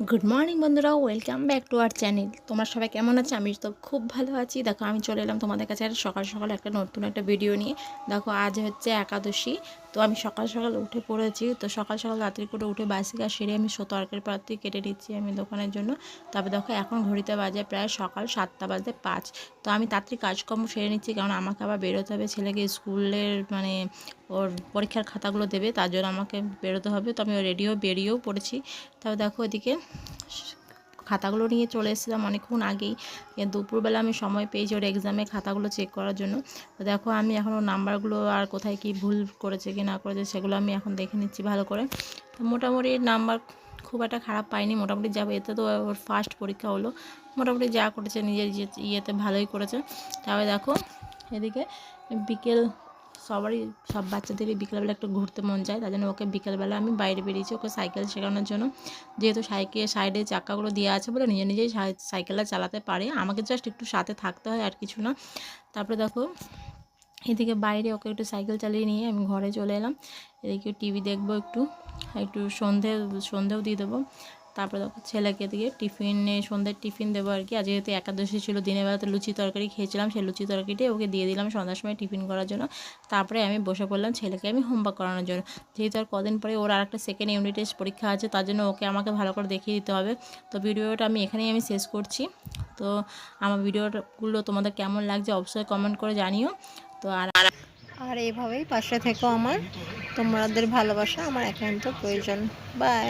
Good morning বন্ধুরা। Welcome back to our channel তোমরা সবাই কেমন আছে? আমি তো খুব ভালো আছি। দেখো, আমি চলে এলাম তোমাদের কাছে আর সকাল সকাল একটা নতুন একটা ভিডিও নিয়ে। দেখো, আজ হচ্ছে একাদশী। তো আমি সকাল সকাল উঠে পড়েছি। তো সকাল সকাল রাত্রি করে উঠে বাসিকা সেরে আমি তরকারি প্রার্থী কেটে নিচ্ছি আমি দোকানের জন্য। তারপর দেখো, এখন ঘড়িতে বাজে প্রায় সকাল সাতটা বাজে পাঁচ। তো আমি তাড়াতাড়ি কাজকর্ম সেরে নিচ্ছি। কারণ আমাকে আবার বেরোতে হবে ছেলেকে স্কুলের মানে ওর পরীক্ষার খাতাগুলো দেবে, তার জন্য আমাকে বেরোতে হবে। তো আমি রেডিও বেরিয়েও পড়েছি। তারপর দেখো এদিকে খাতাগুলো নিয়ে চলে এসেছিলাম অনেকক্ষণ আগেই। দুপুরবেলা আমি সময় পেয়েছি ওর এক্সামে খাতাগুলো চেক করার জন্য। তো দেখো আমি এখন ওর নাম্বারগুলো আর কোথায় কি ভুল করেছে কি না করেছে সেগুলো আমি এখন দেখে নিচ্ছি ভালো করে। তো মোটামুটি নাম্বার খুব একটা খারাপ পাইনি, মোটামুটি যাবে, এতে তো ওর ফার্স্ট পরীক্ষা হলো। মোটামুটি যা করেছে নিজের ইয়ে- ইয়েতে ভালোই করেছে। তারপরে দেখো এদিকে বিকেল সবারই, সব বাচ্চাদেরই বিকেলবেলা একটু ঘুরতে মন যায় তার জন্য ওকে বিকেলবেলা আমি বাইরে বেরিয়েছি ওকে সাইকেল শেখানোর জন্য। যেহেতু সাইকেল সাইডে চাকাগুলো দেওয়া আছে বলে নিজে নিজেই সাই- সাইকেলটা চালাতে পারে। আমাকে জাস্ট একটু সাথে থাকতে হয় আর কিছু না। তারপরে দেখো, এদিকে বাইরে ওকে একটু সাইকেল চালিয়ে নিয়ে আমি ঘরে চলে এলাম। এদিকে টিভি দেখব একটু একটু সন্ধে, সন্ধেও দিয়ে দেবো। তারপরে দেখো ছেলেকে দিয়ে টিফিনে, সন্ধ্যের টিফিন দেবো আর কি। আজ যেহেতু একাদশী ছিল, দিনের বেলাতে লুচি তরকারি খেয়েছিলাম, সেই লুচি তরকারিটাই ওকে দিয়ে দিলাম সন্ধ্যার সময় টিফিন করার জন্য। তারপরে আমি বসে পড়লাম ছেলেকে আমি হোমওয়ার্ক করানোর জন্য। যেহেতু আর কদিন পরে ওর আর একটা সেকেন্ড ইউনিট টেস্ট পরীক্ষা আছে, তার জন্য ওকে আমাকে ভালো করে দেখিয়ে দিতে হবে। তো ভিডিওটা আমি এখানেই আমি শেষ করছি। তো আমার ভিডিওগুলো তোমাদের কেমন লাগছে অবশ্যই কমেন্ট করে জানিও। তো আর আর এইভাবেই পাশে থেকো আমার। তোমাদের ভালোবাসা আমার একান্ত প্রয়োজন। বাই